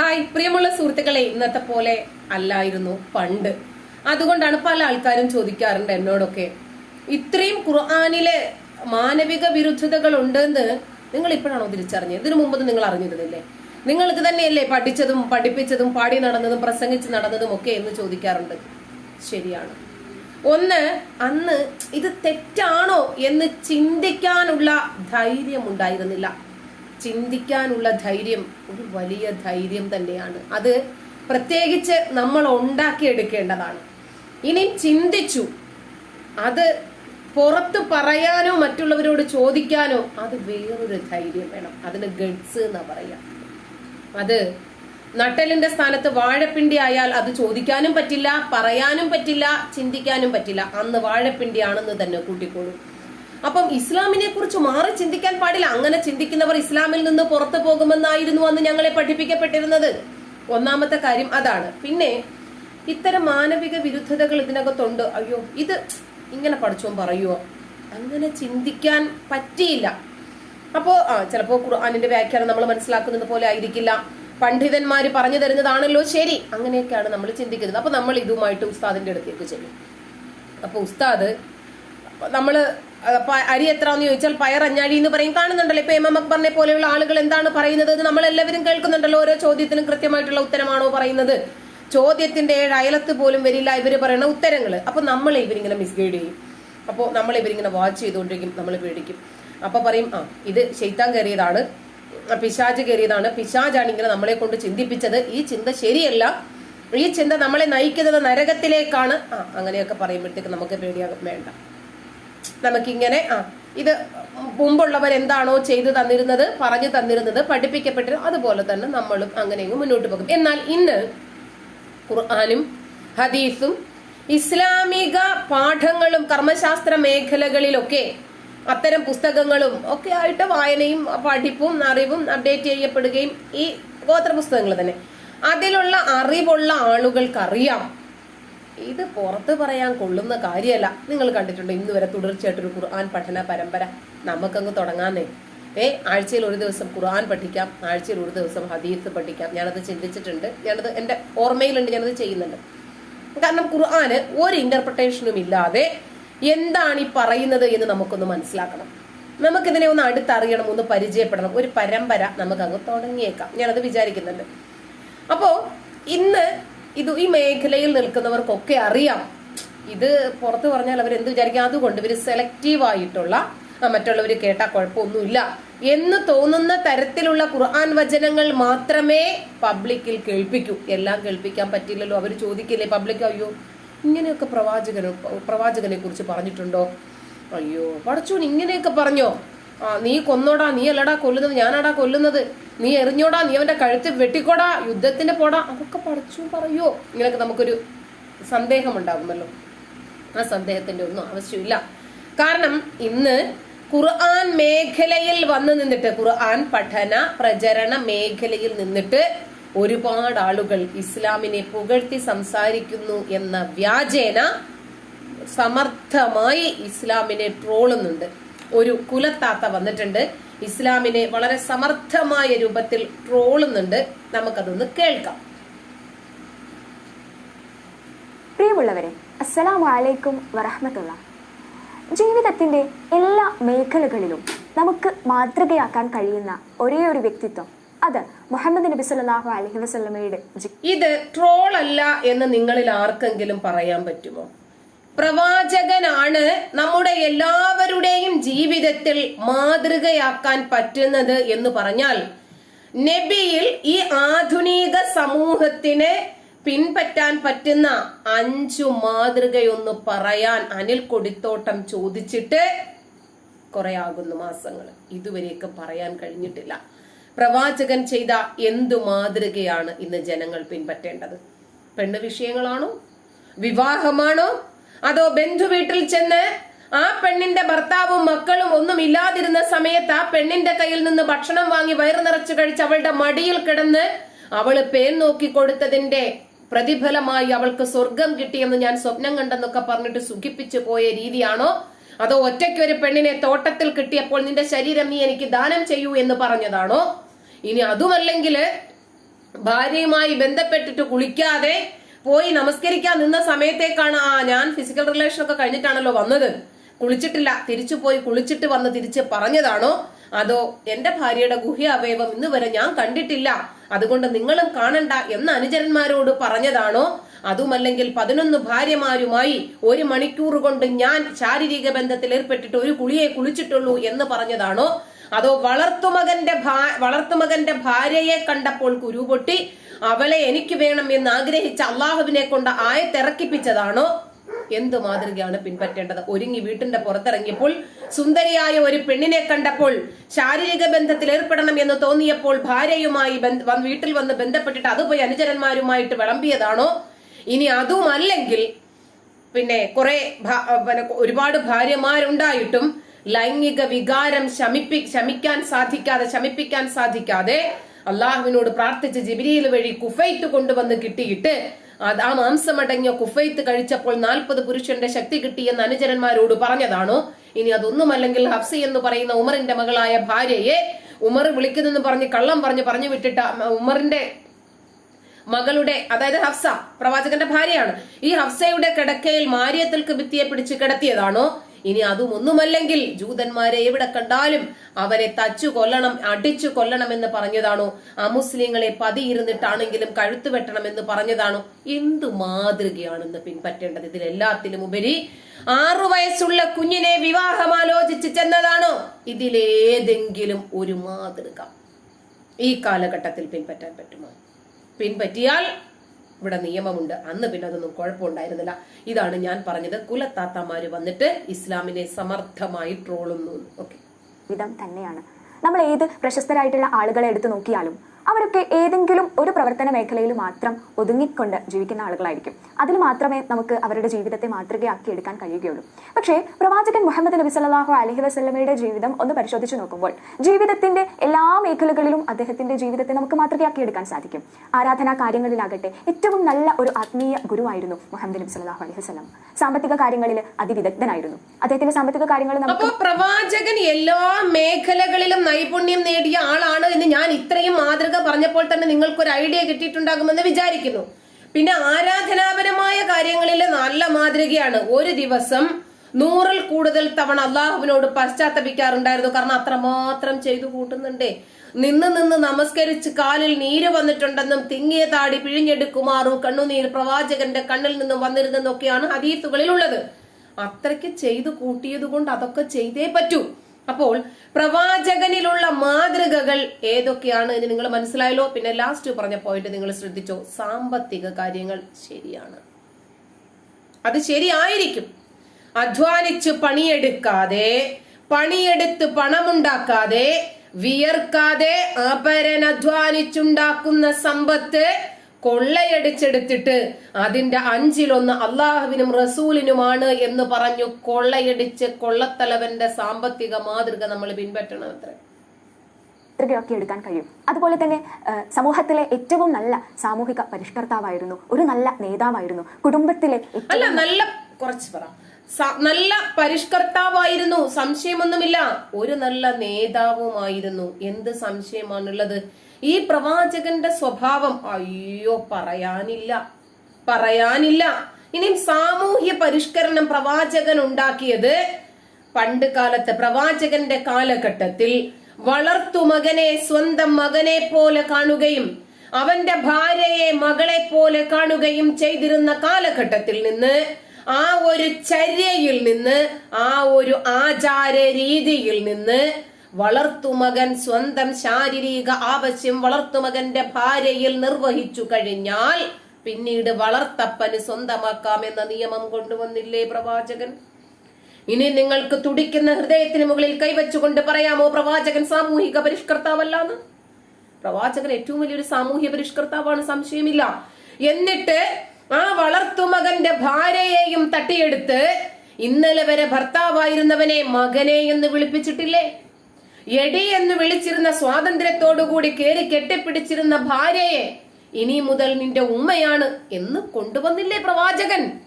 Hi പ്രിയമുള്ള സുഹൃത്തുക്കളെ ഇന്നത്തെ പോലെ അല്ലായിരുന്നു പണ്ട്. അതുകൊണ്ടാണ് പല ആൾക്കാരും ചോദിക്കാറുണ്ട് എന്നോടൊക്കെ. ഇത്രയും ഖുർആാനിലെ മാനവിക വിരുദ്ധതകൾ ഉണ്ടെന്ന് നിങ്ങൾ ഇപ്പോഴാണോ തിരിച്ചറിഞ്ഞത്? ഇതിനു മുമ്പ് നിങ്ങൾ അറിഞ്ഞിരുന്നില്ലേ? നിങ്ങൾക്ക് തന്നെയല്ലേ പഠിച്ചതും പഠിപ്പിച്ചതും പാടി നടന്നതും പ്രസംഗിച്ച് നടന്നതും ഒക്കെ എന്ന് ചോദിക്കാറുണ്ട്. ശരിയാണ്. ഒന്ന് അന്ന് ഇത് തെറ്റാണോ എന്ന് ചിന്തിക്കാനുള്ള ധൈര്യം ഉണ്ടായിരുന്നില്ല ചിന്തിക്കാനുള്ള ധൈര്യം ഒരു വലിയ ധൈര്യം തന്നെയാണ്. അത് പ്രത്യേകിച്ച് നമ്മൾ ഉണ്ടാക്കിയെടുക്കേണ്ടതാണ്. ഇനി ചിന്തിച്ചു. അത് പുറത്ത് പറയാനോ മറ്റുള്ളവരോട് ചോദിക്കാനോ അത് വേറൊരു ധൈര്യം വേണം. അതിന് ഗഡ്സ് എന്നാ പറയാം. അത് നട്ടലിന്റെ സ്ഥാനത്ത് വാഴപ്പിണ്ടി ആയാൽ അത് ചോദിക്കാനും പറ്റില്ല പറയാനും പറ്റില്ല ചിന്തിക്കാനും പറ്റില്ല. അന്ന് വാഴപ്പിണ്ടി ആണെന്ന് തന്നെ കൂട്ടിക്കോളൂ. അപ്പം ഇസ്ലാമിനെ കുറിച്ച് മാറി ചിന്തിക്കാൻ പാടില്ല. അങ്ങനെ ചിന്തിക്കുന്നവർ ഇസ്ലാമിൽ നിന്ന് പുറത്തു പോകുമെന്നായിരുന്നു അന്ന് ഞങ്ങളെ പഠിപ്പിക്കപ്പെട്ടിരുന്നത്. ഒന്നാമത്തെ കാര്യം അതാണ്. പിന്നെ ഇത്തരം മാനവിക വിരുദ്ധതകൾ ഇതിനകത്തുണ്ട്. അയ്യോ ഇത് ഇങ്ങനെ പഠിച്ചോ പറയുമോ അങ്ങനെ ചിന്തിക്കാൻ പറ്റിയില്ല. അപ്പോ ആ ചിലപ്പോ ഖുർആാനിന്റെ വ്യാഖ്യാനം നമ്മൾ മനസ്സിലാക്കുന്നത് പോലെ ആയിരിക്കില്ല. പണ്ഡിതന്മാര് പറഞ്ഞു തരുന്നതാണല്ലോ ശരി. അങ്ങനെയൊക്കെയാണ് നമ്മൾ ചിന്തിക്കുന്നത്. അപ്പൊ നമ്മൾ ഇതുമായിട്ട് ഉസ്താദിന്റെ അടുത്തേക്ക് ചെല്ലും. അപ്പൊ ഉസ്താദ് നമ്മൾ പ- അരി എത്രാന്ന് ചോദിച്ചാൽ പയർ അഞ്ഞാഴി എന്ന് പറയും. കാണുന്നുണ്ടല്ലോ ഇപ്പൊ എം എം അക്ബറിനെ പോലെയുള്ള ആളുകൾ എന്താണ് പറയുന്നത് എന്ന് നമ്മൾ എല്ലാവരും കേൾക്കുന്നുണ്ടല്ലോ. ഓരോ ചോദ്യത്തിനും കൃത്യമായിട്ടുള്ള ഉത്തരമാണോ പറയുന്നത്. ചോദ്യത്തിന്റെ ഏഴ് അയലത്ത് പോലും വരില്ല ഇവർ പറയുന്ന ഉത്തരങ്ങൾ അപ്പൊ നമ്മൾ ഇവരിങ്ങനെ മിസ്ഗൈഡ് ചെയ്യും. അപ്പോൾ നമ്മൾ ഇവരിങ്ങനെ വാച്ച് ചെയ്തുകൊണ്ടിരിക്കും നമ്മൾ പേടിക്കും. അപ്പൊ പറയും ആ ഇത് ശൈത്താൻ കയറിയതാണ്. പിശാജ് കയറിയതാണ്. പിശാജാണ് ഇങ്ങനെ നമ്മളെ കൊണ്ട് ചിന്തിപ്പിച്ചത്. ഈ ചിന്ത ശരിയല്ല. ഈ ചിന്ത നമ്മളെ നയിക്കുന്നത് നരകത്തിലേക്കാണ്. ആ അങ്ങനെയൊക്കെ പറയുമ്പോഴത്തേക്ക് നമുക്ക് പേടിയാകും വേണ്ട. നമുക്കിങ്ങനെ ആ ഇത് മുമ്പുള്ളവർ എന്താണോ ചെയ്തു തന്നിരുന്നത് പറഞ്ഞു തന്നിരുന്നത് പഠിപ്പിക്കപ്പെട്ടിരുന്നത് അതുപോലെ തന്നെ നമ്മളും അങ്ങനെയും മുന്നോട്ട് പോകും. എന്നാൽ ഇന്ന് ഖുർആാനും ഹദീസും ഇസ്ലാമിക പാഠങ്ങളും കർമ്മശാസ്ത്ര മേഖലകളിലൊക്കെ അത്തരം പുസ്തകങ്ങളും ഒക്കെ ആയിട്ട് വായനയും പഠിപ്പും അറിവും അപ്ഡേറ്റ് ചെയ്യപ്പെടുകയും ഈ ഗോത്ര പുസ്തകങ്ങൾ തന്നെ. അതിലുള്ള അറിവുള്ള ആളുകൾക്കറിയാം. ഇത് പുറത്ത് പറയാൻ കൊള്ളുന്ന കാര്യമല്ല. നിങ്ങൾ കണ്ടിട്ടുണ്ട്? ഇന്ന് വരെ തുടർച്ചയായിട്ടൊരു ഖുർആൻ പഠന പരമ്പര. നമുക്കങ്ങ് തുടങ്ങാന്നേ. ഏ ആഴ്ചയിൽ ഒരു ദിവസം ഖുർആൻ പഠിക്കാം ആഴ്ചയിൽ ഒരു ദിവസം ഹദീസ് പഠിക്കാം. ഞാനത് ചിന്തിച്ചിട്ടുണ്ട്. ഞാനത് എന്റെ ഓർമ്മയിലുണ്ട് ഞാനത് ചെയ്യുന്നുണ്ട്. കാരണം ഖുർആന് ഒരു ഇന്റർപ്രിട്ടേഷനും ഇല്ലാതെ എന്താണ് ഈ പറയുന്നത് എന്ന് നമുക്കൊന്ന് മനസ്സിലാക്കണം. നമുക്കിതിനെ ഒന്ന് അടുത്തറിയണം ഒന്ന് പരിചയപ്പെടണം. ഒരു പരമ്പര നമുക്ക് അങ്ങ് തുടങ്ങിയേക്കാം. ഞാനത് വിചാരിക്കുന്നുണ്ട്. അപ്പോ ഇന്ന് ഇത് ഈ മേഖലയിൽ നിൽക്കുന്നവർക്കൊക്കെ അറിയാം. ഇത് പുറത്ത് പറഞ്ഞാൽ അവർ എന്ത് വിചാരിക്കും? അതുകൊണ്ട് ഇവർ സെലക്റ്റീവ് ആയിട്ടുള്ള മറ്റുള്ളവർ കേട്ടാൽ കുഴപ്പമൊന്നുമില്ല. എന്ന് തോന്നുന്ന തരത്തിലുള്ള ഖുർആൻ വചനങ്ങൾ മാത്രമേ പബ്ലിക്കിൽ കേൾപ്പിക്കൂ. എല്ലാം കേൾപ്പിക്കാൻ പറ്റില്ലല്ലോ അവർ ചോദിക്കില്ലേ പബ്ലിക് അയ്യോ ഇങ്ങനെയൊക്കെ പ്രവാചകനോ പ്രവാചകനെ കുറിച്ച് പറഞ്ഞിട്ടുണ്ടോ? അയ്യോ പടച്ചോൻ ഇങ്ങനെയൊക്കെ പറഞ്ഞോ? ആ നീ കൊന്നോടാ. നീ അല്ലടാ കൊല്ലുന്നത്. ഞാനടാ കൊല്ലുന്നത്. നീ എറിഞ്ഞോടാ നീ അവന്റെ കഴുത്ത് വെട്ടിക്കോടാ യുദ്ധത്തിന്റെ പോടാ അതൊക്കെ പഠിച്ചു പറയോ? ഇങ്ങനെയൊക്കെ നമുക്കൊരു സന്ദേഹം ഉണ്ടാകുമല്ലോ ആ സന്ദേഹത്തിന്റെ ഒന്നും ആവശ്യമില്ല. കാരണം ഇന്ന് ഖുർആൻ മേഖലയിൽ വന്നു നിന്നിട്ട് ഖുർആൻ പഠന പ്രചരണ മേഖലയിൽ നിന്നിട്ട് ഒരുപാട് ആളുകൾ ഇസ്ലാമിനെ പുകഴ്ത്തി സംസാരിക്കുന്നു എന്ന വ്യാജേന സമർത്ഥമായി ഇസ്ലാമിനെ ട്രോളുന്നുണ്ട്. ഒരു കുലത്താത്ത വന്നിട്ടുണ്ട്. ഇസ്ലാമിനെ വളരെ സമർത്ഥമായ രൂപത്തിൽ ട്രോളുന്നുണ്ട്. നമുക്കതൊന്ന് കേൾക്കാം. പ്രിയമുള്ളവരെ അസ്സലാമു അലൈക്കും വറഹമത്തുള്ള. ജീവിതത്തിന്റെ എല്ലാ മേഖലകളിലും നമുക്ക് മാതൃകയാക്കാൻ കഴിയുന്ന ഒരേ ഒരു വ്യക്തിത്വം അത് മുഹമ്മദ് നബി സല്ലല്ലാഹു അലൈഹി വസ്ലമയുടെ ഇത് ട്രോൾ അല്ല എന്ന് നിങ്ങളിൽ ആർക്കെങ്കിലും പറയാൻ പറ്റുമോ? പ്രവാചകനാണ് നമ്മുടെ എല്ലാവരുടെയും ജീവിതത്തിൽ മാതൃകയാക്കാൻ പറ്റുന്നത് എന്ന് പറഞ്ഞാൽ നബിയിൽ ഈ ആധുനിക സമൂഹത്തിന് പിൻപറ്റാൻ പറ്റുന്ന അഞ്ചു മാതൃകയൊന്ന് പറയാൻ അനിൽ കൊടിത്തോട്ടം ചോദിച്ചിട്ട് കുറെ ആകുന്നു മാസങ്ങൾ. ഇതുവരെയൊക്കെ പറയാൻ കഴിഞ്ഞിട്ടില്ല. പ്രവാചകൻ ചെയ്ത എന്തു മാതൃകയാണ് ഇന്ന് ജനങ്ങൾ പിൻപറ്റേണ്ടത്? പെണ്ണ് വിഷയങ്ങളാണോ വിവാഹമാണോ? അതോ ബന്ധു വീട്ടിൽ ചെന്ന് ആ പെണ്ണിന്റെ ഭർത്താവും മക്കളും ഒന്നും ഇല്ലാതിരുന്ന സമയത്ത് ആ പെണ്ണിന്റെ കയ്യിൽ നിന്ന് ഭക്ഷണം വാങ്ങി വയറു നിറച്ചു കഴിച്ച് അവളുടെ മടിയിൽ കിടന്ന് അവൾ പേൻ നോക്കി കൊടുത്തതിന്റെ പ്രതിഫലമായി അവൾക്ക് സ്വർഗം കിട്ടിയെന്ന് ഞാൻ സ്വപ്നം കണ്ടെന്നൊക്കെ പറഞ്ഞിട്ട് സുഖിപ്പിച്ചു പോയ രീതിയാണോ? അതോ ഒറ്റയ്ക്ക് ഒരു പെണ്ണിനെ തോട്ടത്തിൽ കിട്ടിയപ്പോൾ നിന്റെ ശരീരം നീ എനിക്ക് ദാനം ചെയ്യൂ എന്ന് പറഞ്ഞതാണോ? ഇനി അതുമല്ലെങ്കിൽ ഭാര്യയുമായി ബന്ധപ്പെട്ടിട്ട് കുളിക്കാതെ പോയി നമസ്കരിക്കാൻ നിന്ന സമയത്തേക്കാണ് ആ ഞാൻ ഫിസിക്കൽ റിലേഷൻ ഒക്കെ കഴിഞ്ഞിട്ടാണല്ലോ വന്നത്. കുളിച്ചിട്ടില്ല. തിരിച്ചു പോയി കുളിച്ചിട്ട് വന്ന് തിരിച്ച് പറഞ്ഞതാണോ? അതോ എന്റെ ഭാര്യയുടെ ഗുഹ്യ അവയവം ഇന്ന് വരെ ഞാൻ കണ്ടിട്ടില്ല. അതുകൊണ്ട് നിങ്ങളും കാണണ്ട എന്ന് അനുചരന്മാരോട് പറഞ്ഞതാണോ? അതുമല്ലെങ്കിൽ പതിനൊന്ന് ഭാര്യമാരുമായി ഒരു മണിക്കൂർ കൊണ്ട് ഞാൻ ശാരീരിക ബന്ധത്തിൽ ഏർപ്പെട്ടിട്ട് ഒരു കുളിയെ കുളിച്ചിട്ടുള്ളൂ എന്ന് പറഞ്ഞതാണോ? അതോ വളർത്തുമകന്റെ വളർത്തുമകന്റെ ഭാര്യയെ കണ്ടപ്പോൾ കുരുപൊട്ടി അവളെ എനിക്ക് വേണം എന്ന് ആഗ്രഹിച്ച അള്ളാഹുവിനെ കൊണ്ട് ആയത്തിറക്കിപ്പിച്ചതാണോ എന്ത് മാതൃകയാണ് പിൻപറ്റേണ്ടത്? ഒരുങ്ങി വീട്ടിന്റെ പുറത്തിറങ്ങിയപ്പോൾ സുന്ദരിയായ ഒരു പെണ്ണിനെ കണ്ടപ്പോൾ ശാരീരിക ബന്ധത്തിൽ ഏർപ്പെടണം എന്ന് തോന്നിയപ്പോൾ ഭാര്യയുമായി വീട്ടിൽ വന്ന് ബന്ധപ്പെട്ടിട്ട് അത് പോയി അനുചരന്മാരുമായിട്ട് വിളമ്പിയതാണോ? ഇനി അതുമല്ലെങ്കിൽ പിന്നെ കുറെ ഒരുപാട് ഭാര്യമാരുണ്ടായിട്ടും ലൈംഗിക വികാരം ശമിപ്പി ശമിക്കാൻ സാധിക്കാതെ ശമിപ്പിക്കാൻ സാധിക്കാതെ അള്ളാഹുവിനോട് പ്രാർത്ഥിച്ച് ജിബിരിയിൽ വഴി കുഫൈത്ത് കൊണ്ടുവന്ന് കിട്ടിയിട്ട് ആ മാംസമടങ്ങിയ കുഫൈത്ത് കഴിച്ചപ്പോൾ നാൽപ്പത് പുരുഷന്റെ ശക്തി കിട്ടിയെന്ന് അനുചരന്മാരോട് പറഞ്ഞതാണോ. ഇനി അതൊന്നുമല്ലെങ്കിൽ ഹഫ്സി എന്ന് പറയുന്ന ഉമറിന്റെ മകളായ ഭാര്യയെ ഉമർ വിളിക്കുന്നെന്ന് പറഞ്ഞ് കള്ളം പറഞ്ഞ് പറഞ്ഞു വിട്ടിട്ട് ഉമറിന്റെ മകളുടെ അതായത് ഹഫ്സ പ്രവാചകന്റെ ഭാര്യയാണ്. ഈ ഹഫ്സയുടെ കിടക്കയിൽ മാരിയത്തിൽ ഭിത്തിയെ പിടിച്ച് കിടത്തിയതാണോ? ഇനി അതും ഒന്നുമല്ലെങ്കിൽ ജൂതന്മാരെ എവിടെ കണ്ടാലും അവരെ തച്ചു കൊല്ലണം അടിച്ചു കൊല്ലണം എന്ന് പറഞ്ഞതാണോ അമുസ്ലിങ്ങളെ പതിയിരുന്നിട്ടാണെങ്കിലും കഴുത്ത് വെട്ടണം എന്ന് പറഞ്ഞതാണോ. എന്തു മാതൃകയാണെന്ന് പിൻപറ്റേണ്ടത്? ഇതിലെല്ലാത്തിലും ഉപരി ആറു വയസ്സുള്ള കുഞ്ഞിനെ വിവാഹം ആലോചിച്ച് ചെന്നതാണോ? ഇതിലേതെങ്കിലും ഒരു മാതൃക ഈ കാലഘട്ടത്തിൽ പിൻപറ്റാൻ പറ്റുമോ? പിൻപറ്റിയാൽ ഇവിടെ നിയമമുണ്ട്. അന്ന് പിന്നെ അതൊന്നും കുഴപ്പമുണ്ടായിരുന്നില്ല. ഇതാണ് ഞാൻ പറഞ്ഞത്. കുലത്താത്തമാര് വന്നിട്ട് ഇസ്ലാമിനെ സമർത്ഥമായി ട്രോളുന്നു. ഓക്കെ. വിധം തന്നെയാണ്. നമ്മൾ ഏത് പ്രശസ്തരായിട്ടുള്ള ആളുകളെ എടുത്തു നോക്കിയാലും അവരൊക്കെ ഏതെങ്കിലും ഒരു പ്രവർത്തന മേഖലയിൽ മാത്രം ഒതുങ്ങിക്കൊണ്ട് ജീവിക്കുന്ന ആളുകളായിരിക്കും. അതിൽ മാത്രമേ നമുക്ക് അവരുടെ ജീവിതത്തെ മാതൃകയാക്കി എടുക്കാൻ കഴിയുകയുള്ളൂ. പക്ഷേ പ്രവാചകൻ മുഹമ്മദ് നബി സല്ലാഹു അലഹി വസ്ലമയുടെ ജീവിതം ഒന്ന് പരിശോധിച്ച് നോക്കുമ്പോൾ ജീവിതത്തിന്റെ എല്ലാ മേഖലകളിലും അദ്ദേഹത്തിന്റെ ജീവിതത്തെ നമുക്ക് മാതൃകയാക്കി എടുക്കാൻ സാധിക്കും. ആരാധനാ കാര്യങ്ങളിലാകട്ടെ ഏറ്റവും നല്ല ഒരു ആത്മീയ ഗുരുവായിരുന്നു മുഹമ്മദ് നബി സല്ലല്ലാഹു അലൈഹി വസ്ലം സാമ്പത്തിക കാര്യങ്ങളിൽ അതിവിദഗ്ധനായിരുന്നു. അദ്ദേഹത്തിന്റെ സാമ്പത്തിക കാര്യങ്ങൾ നമുക്ക് പ്രവാചകൻ എല്ലാ മേഖലകളിലും നൈപുണ്യം നേടിയ ആളാണ് എന്ന് ഞാൻ ഇത്രയും മാതൃക പറഞ്ഞപ്പോൾ തന്നെ നിങ്ങൾക്കൊരു ഐഡിയ കിട്ടിയിട്ടുണ്ടാകുമെന്ന് വിചാരിക്കുന്നു. പിന്നെ ആരാധനാപരമായ കാര്യങ്ങളിൽ നല്ല മാതൃകയാണ് ഒരു ദിവസം നൂറിൽ കൂടുതൽ തവണ അള്ളാഹുവിനോട് പശ്ചാത്തപിക്കാറുണ്ടായിരുന്നു. കാരണം അത്രമാത്രം ചെയ്തു കൂട്ടുന്നുണ്ടേ. നിന്ന് നിന്ന് നമസ്കരിച്ച് കാലിൽ നീര് വന്നിട്ടുണ്ടെന്നും തിങ്ങിയ താടി പിഴിഞ്ഞെടുക്കുമാറും കണ്ണുനീർ പ്രവാചകന്റെ കണ്ണിൽ നിന്നും വന്നിരുന്നെന്നൊക്കെയാണ് ഹദീസുകളിൽ ഉള്ളത് അത്രയ്ക്ക് ചെയ്തു കൂട്ടിയത് കൊണ്ട് അതൊക്കെ ചെയ്തേ പറ്റൂ. അപ്പോൾ പ്രവാചകനിലുള്ള മാതൃകകൾ ഏതൊക്കെയാണ് എന്ന് നിങ്ങൾ മനസ്സിലായല്ലോ. പിന്നെ ലാസ്റ്റ് പറഞ്ഞ പോയിന്റ് നിങ്ങൾ ശ്രദ്ധിച്ചോ. സാമ്പത്തിക കാര്യങ്ങൾ ശരിയാണ്. അത് ശരിയായിരിക്കും. അധ്വാനിച്ച് പണിയെടുക്കാതെ പണിയെടുത്ത് പണമുണ്ടാക്കാതെ വിയർക്കാതെ അപരൻ അധ്വാനിച്ചുണ്ടാക്കുന്ന സമ്പത്ത് കൊള്ളയടിച്ചെടുത്തിട്ട് അതിന്റെ അഞ്ചിലൊന്ന് അള്ളാഹുവിനും റസൂലിനുമാണ് എന്ന് പറഞ്ഞു കൊള്ളയടിച്ച് കൊള്ളത്തലവന്റെ സാമ്പത്തിക മാതൃക നമ്മൾ പിൻപറ്റണം അത്ര മാതൃകയാക്കി എടുക്കാൻ കഴിയും. അതുപോലെ തന്നെ സമൂഹത്തിലെ ഏറ്റവും നല്ല സാമൂഹിക പരിഷ്കർത്താവായിരുന്നു ഒരു നല്ല നേതാവായിരുന്നു കുടുംബത്തിലെ അല്ല നല്ല കുറച്ച് പറ. നല്ല പരിഷ്കർത്താവായിരുന്നു സംശയമൊന്നുമില്ല. ഒരു നല്ല നേതാവുമായിരുന്നു. എന്ത് സംശയമാണുള്ളത്? ഈ പ്രവാചകന്റെ സ്വഭാവം അയ്യോ പറയാനില്ല. പറയാനില്ല. ഇനിയും സാമൂഹ്യ പരിഷ്കരണം പ്രവാചകൻ ഉണ്ടാക്കിയത് പണ്ട് കാലത്ത് പ്രവാചകന്റെ കാലഘട്ടത്തിൽ വളർത്തു മകനെ സ്വന്തം മകനെ പോലെ കാണുകയും അവന്റെ ഭാര്യയെ മകളെ പോലെ കാണുകയും ചെയ്തിരുന്ന കാലഘട്ടത്തിൽ നിന്ന് ആ ഒരു ചര്യയിൽ നിന്ന് ആ ഒരു ആചാര രീതിയിൽ നിന്ന് വളർത്തുമകൻ സ്വന്തം ശാരീരിക ആവശ്യം വളർത്തുമകന്റെ ഭാര്യയിൽ നിർവഹിച്ചു കഴിഞ്ഞാൽ പിന്നീട് വളർത്തപ്പന് സ്വന്തമാക്കാം എന്ന നിയമം കൊണ്ടുവന്നില്ലേ പ്രവാചകൻ? ഇനി നിങ്ങൾക്ക് തുടിക്കുന്ന ഹൃദയത്തിന് മുകളിൽ കൈവച്ചുകൊണ്ട് പറയാമോ പ്രവാചകൻ സാമൂഹിക പരിഷ്കർത്താവല്ലാന്ന്? പ്രവാചകൻ ഏറ്റവും വലിയൊരു സാമൂഹ്യ പരിഷ്കർത്താവാണ് സംശയമില്ല. എന്നിട്ട് ആ വളർത്തുമകന്റെ ഭാര്യയെയും തട്ടിയെടുത്ത് ഇന്നലെ വരെ ഭർത്താവായിരുന്നവനെ മകനെ എന്ന് വിളിപ്പിച്ചിട്ടില്ലേ? എടി എന്ന് വിളിച്ചിരുന്ന സ്വാതന്ത്ര്യത്തോടുകൂടി കയറി കെട്ടിപ്പിടിച്ചിരുന്ന ഭാര്യയെ ഇനി മുതൽ നിന്റെ ഉമ്മയാണ് എന്ന് കൊണ്ടുവന്നില്ലേ പ്രവാചകൻ.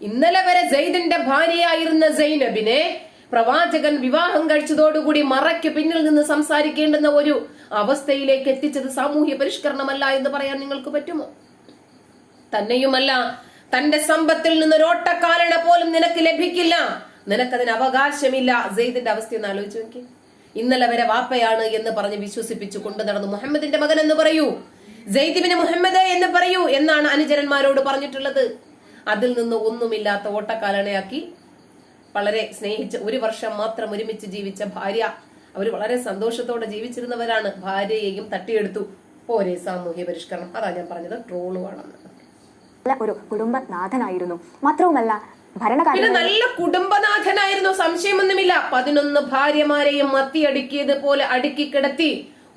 ഇന്നലെ വരെ ജയ്ദിന്റെ ഭാര്യയായിരുന്ന ജൈനബിനെ പ്രവാചകൻ വിവാഹം കഴിച്ചതോടുകൂടി മറയ്ക്ക് പിന്നിൽ നിന്ന് സംസാരിക്കേണ്ടുന്ന ഒരു അവസ്ഥയിലേക്ക് എത്തിച്ചത് സാമൂഹ്യ പരിഷ്കരണമല്ല എന്ന് പറയാൻ നിങ്ങൾക്ക് പറ്റുമോ? തന്നെയുമല്ല തന്റെ സമ്പത്തിൽ നിന്ന് ഒരോട്ടക്കാലണ പോലും നിനക്ക് ലഭിക്കില്ല. നിനക്കതിന് അവകാശമില്ല. ജയ്ദിന്റെ അവസ്ഥ ഒന്ന് ആലോചിച്ച് നോക്കി ഇന്നലെ വരെ വാപ്പയാണ് എന്ന് പറഞ്ഞ് വിശ്വസിപ്പിച്ചു കൊണ്ടു നടന്നു. മുഹമ്മദിന്റെ മകൻ എന്ന് പറയൂ. ജെയ്ദിബിന് മുഹമ്മദ് എന്ന് പറയൂ എന്നാണ് അനുചരന്മാരോട് പറഞ്ഞിട്ടുള്ളത്. അതിൽ നിന്ന് ഒന്നുമില്ലാത്ത ഓട്ടക്കാലണയാക്കി വളരെ സ്നേഹിച്ച ഒരു വർഷം മാത്രം ഒരുമിച്ച് ജീവിച്ച ഭാര്യ. അവർ വളരെ സന്തോഷത്തോടെ ജീവിച്ചിരുന്നവരാണ്. ഭാര്യയെയും തട്ടിയെടുത്തു. പോരെ സാമൂഹ്യ പരിഷ്കരണം. അതാ ഞാൻ പറഞ്ഞത് ട്രോളുവാണെന്ന്. നല്ല ഒരു കുടുംബനാഥനായിരുന്നു. മാത്രവുമല്ല ഭരണകാര്യ നല്ല കുടുംബനാഥനായിരുന്നു സംശയമൊന്നുമില്ല. പതിനൊന്ന് ഭാര്യമാരെയും മത്തി അടുക്കിയത് പോലെ അടുക്കി കിടത്തി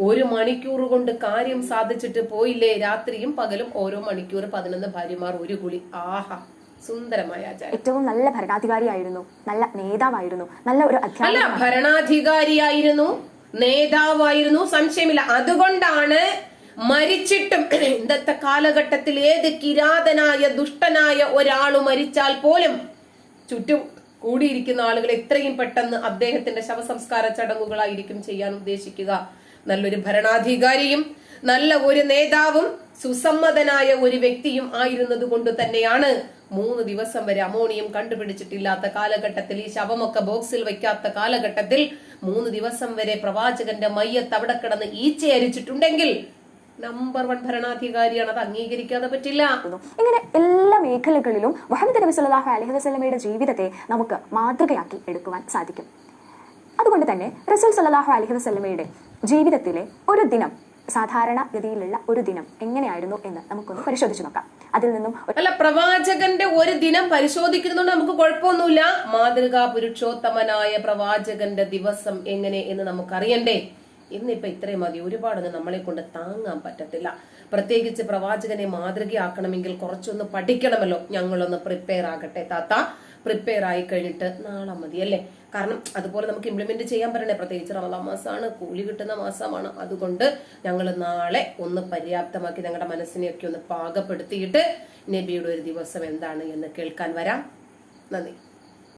ഒരു മണിക്കൂർ കൊണ്ട് കാര്യം സാധിച്ചിട്ട് പോയില്ലേ? രാത്രിയും പകലും ഓരോ മണിക്കൂർ പതിനൊന്ന് ഭാര്യമാർ ഒരു കുളി. ആഹാ സുന്ദരമായ ഏറ്റവും നല്ല ഭരണാധികാരിയായിരുന്നു. നല്ല നേതാവായിരുന്നു. നല്ല ഒരു അല്ല ഭരണാധികാരിയായിരുന്നു നേതാവായിരുന്നു സംശയമില്ല. അതുകൊണ്ടാണ് മരിച്ചിട്ടും ഇന്നത്തെ കാലഘട്ടത്തിൽ ഏത് കിരാതനായ ദുഷ്ടനായ ഒരാൾ മരിച്ചാൽ പോലും ചുറ്റും കൂടിയിരിക്കുന്ന ആളുകൾ എത്രയും പെട്ടെന്ന് അദ്ദേഹത്തിന്റെ ശവസംസ്കാര ചടങ്ങുകളായിരിക്കും ചെയ്യാൻ ഉദ്ദേശിക്കുക. നല്ലൊരു ഭരണാധികാരിയും നല്ല ഒരു നേതാവും സുസമ്മതനായ ഒരു വ്യക്തിയും ആയിരുന്നത് കൊണ്ട് തന്നെയാണ് മൂന്ന് ദിവസം വരെ അമോണിയം കണ്ടുപിടിച്ചിട്ടില്ലാത്ത കാലഘട്ടത്തിൽ ഈ ശവമൊക്കെ ബോക്സിൽ വെക്കാത്ത കാലഘട്ടത്തിൽ മൂന്ന് ദിവസം വരെ പ്രവാചകന്റെ മയ്യത്ത് അവിടെ കിടന്ന് ഈച്ച അരിച്ചിട്ടുണ്ടെങ്കിൽ നമ്പർ വൺ ഭരണാധികാരിയാണ്. അത് അംഗീകരിക്കാതെ പറ്റില്ല. ഇങ്ങനെ എല്ലാ മേഖലകളിലും മുഹമ്മദ് നബി സല്ലല്ലാഹു അലഹി വസ്ലമയുടെ ജീവിതത്തെ നമുക്ക് മാതൃകയാക്കി എടുക്കുവാൻ സാധിക്കും. അതുകൊണ്ട് തന്നെ റസൂൽ സല്ലാഹു അലഹി വസ്ലമയുടെ ജീവിതത്തിലെ ഒരു ദിനം സാധാരണ ഗതിയിലുള്ള ഒരു ദിനം എങ്ങനെയായിരുന്നു എന്ന് നമുക്കൊന്ന് പരിശോധിച്ചു നോക്കാം. അതിൽ നിന്നും അല്ല പ്രവാചകന്റെ ഒരു ദിനം പരിശോധിക്കുന്നതുകൊണ്ട് നമുക്ക് കുഴപ്പമൊന്നുമില്ല. മാതൃകാ പുരുഷോത്തമനായ പ്രവാചകന്റെ ദിവസം എങ്ങനെ എന്ന് നമുക്കറിയണ്ടേ? ഇന്നിപ്പോ ഇത്രയും മതി. ഒരുപാടൊന്നും നമ്മളെ കൊണ്ട് താങ്ങാൻ പറ്റത്തില്ല. പ്രത്യേകിച്ച് പ്രവാചകനെ മാതൃകയാക്കണമെങ്കിൽ കുറച്ചൊന്ന് പഠിക്കണമല്ലോ. ഞങ്ങളൊന്ന് പ്രിപ്പയർ ആകട്ടെ താത്ത. പ്രിപ്പയർ ആയി കഴിഞ്ഞിട്ട് നാളെ മതി അല്ലേ? കാരണം അതുപോലെ നമുക്ക് ഇംപ്ലിമെന്റ് ചെയ്യാൻ പറ്റണേ പ്രത്യേകിച്ച് റമദാം മാസമാണ് കൂലി കിട്ടുന്ന മാസമാണ്. അതുകൊണ്ട് ഞങ്ങൾ നാളെ ഒന്ന് പര്യാപ്തമാക്കി ഞങ്ങളുടെ മനസ്സിനെയൊക്കെ ഒന്ന് പാകപ്പെടുത്തിയിട്ട് നബിയുടെ ഒരു ദിവസം എന്താണ് എന്ന് കേൾക്കാൻ വരാം. നന്ദി.